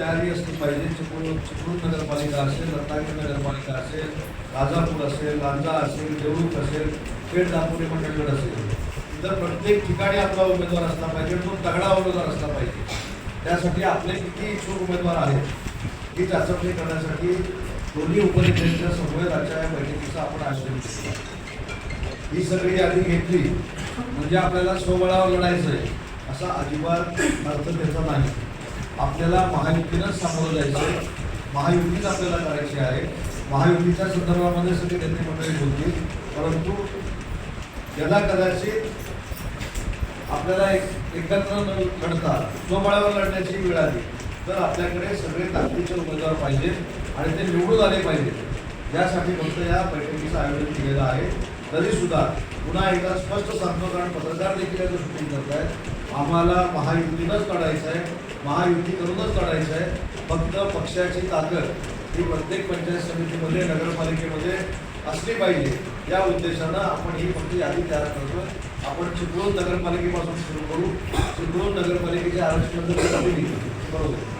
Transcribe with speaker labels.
Speaker 1: तयारी असली पाहिजे चिपळूण चिपळूण नगरपालिका असेल रत्नागिरी नगरपालिका असेल राजापूर असेल लांजा असेल देवळूक असेल खेड दापोली मंडळगड असेल. इतर प्रत्येक ठिकाणी आपला उमेदवार असला पाहिजे तो तगडा उमेदवार असला पाहिजे. त्यासाठी आपले किती इच्छुक उमेदवार आहेत ही चाचपणी करण्यासाठी दोन्ही उपनेत्यांच्या समन्वयाच्या या बैठकीचा आपण आश्रय ही सगळी यादी घेतली म्हणजे आपल्याला स्वबळावर लढायचं आहे असा अजिबात अर्थ त्याचा नाही. आपल्याला महायुतीनंच सामोरं जायचं महायुतीच आपल्याला करायची आहे. महायुतीच्या संदर्भामध्ये सगळे नेते मंडळी बोलतील. परंतु याला कदाचित आपल्याला एक एकत्र न लढता स्वबळावर लढण्याची वेळ आली तर आपल्याकडे सगळे ताकदीचे उमेदवार पाहिजेत आणि ते निवडून आले पाहिजेत यासाठी फक्त या बैठकीचं आयोजन केलेलं आहे. तरीसुद्धा पुन्हा एकदा स्पष्ट सांगतो कारण पत्रकार देखील याचं शूटिंग करत आहेत आम्हाला महायुतीनंच काढायचं आहे. महायुती करूनच काढायचं आहे. फक्त पक्षाची ताकद ही प्रत्येक पंचायत समितीमध्ये नगरपालिकेमध्ये असली पाहिजे. या उद्देशानं आपण ही फक्त यादी तयार करतो आपण चिपळूण नगरपालिकेपासून सुरू करू. चिपळूण नगरपालिकेच्या आरक्षण बरोबर.